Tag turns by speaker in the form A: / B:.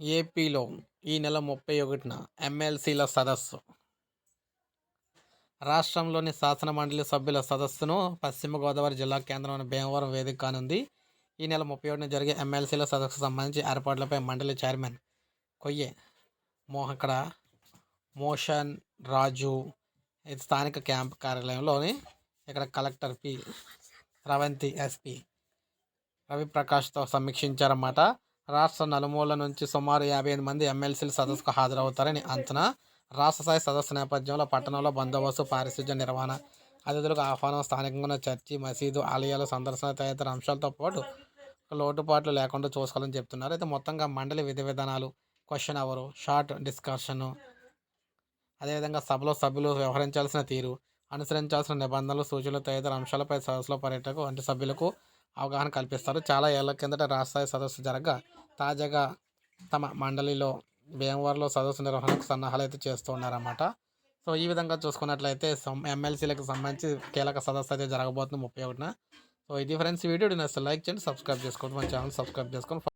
A: ఏపీలో ఈ నెల ముప్పై ఒకటిన ఎమ్మెల్సీల సదస్సు. రాష్ట్రంలోని శాసనమండలి సభ్యుల సదస్సును పశ్చిమ గోదావరి జిల్లా కేంద్రమైన భీమవరం వేదిక కానుంది. ఈ నెల ముప్పై ఒకటిన జరిగే ఎమ్మెల్సీల సదస్సుకు సంబంధించి ఏర్పాట్లపై మండలి చైర్మన్ కొయ్యే మోహక్కడ మోషన్ రాజు ఇది స్థానిక క్యాంప్ కార్యాలయంలోని ఇక్కడ కలెక్టర్ పి. రవంతి ఎస్పి రవిప్రకాష్తో సమీక్షించారన్నమాట. రాష్ట్ర నలుమూల నుంచి సుమారు యాభై ఐదు మంది ఎమ్మెల్సీలు సదస్సుకు హాజరవుతారని అంచనా. రాష్ట్ర స్థాయి సదస్సు నేపథ్యంలో పట్టణంలో బందోబస్తు పారిశుధ్య నిర్వహణ అతిథులకు ఆహ్వానం స్థానికంగా ఉన్న చర్చి మసీదు ఆలయాలు సందర్శన తదితర అంశాలతో పాటు లోటుపాట్లు లేకుండా చూసుకోవాలని చెప్తున్నారు. అయితే మొత్తంగా మండలి విధి విధానాలు క్వశ్చన్ అవరు షార్ట్ డిస్కషను అదేవిధంగా సభలో సభ్యులు వ్యవహరించాల్సిన తీరు అనుసరించాల్సిన నిబంధనలు సూచనలు తదితర అంశాలపై సదస్సులో పర్యటకు వంటి సభ్యులకు అవగాహన కల్పిస్తారు. చాలా ఏళ్ళ కిందట రాష్ట్రస్థాయి సదస్సు జరగగా తాజాగా తమ మండలిలో భీమవరంలో సదస్సు నిర్వహణకు సన్నాహాలు అయితే చేస్తూ ఉన్నారన్నమాట. సో ఈ విధంగా చూసుకున్నట్లయితే ఎమ్మెల్సీలకు సంబంధించి కీలక సదస్సు అయితే జరగబోతుంది ముప్పై ఒకటిన. సో ఇది ఫ్రెండ్స్ వీడియో నచ్చితే లైక్ చేయండి సబ్స్క్రైబ్ చేసుకోండి మన ఛానల్ సబ్స్క్రైబ్ చేసుకోండి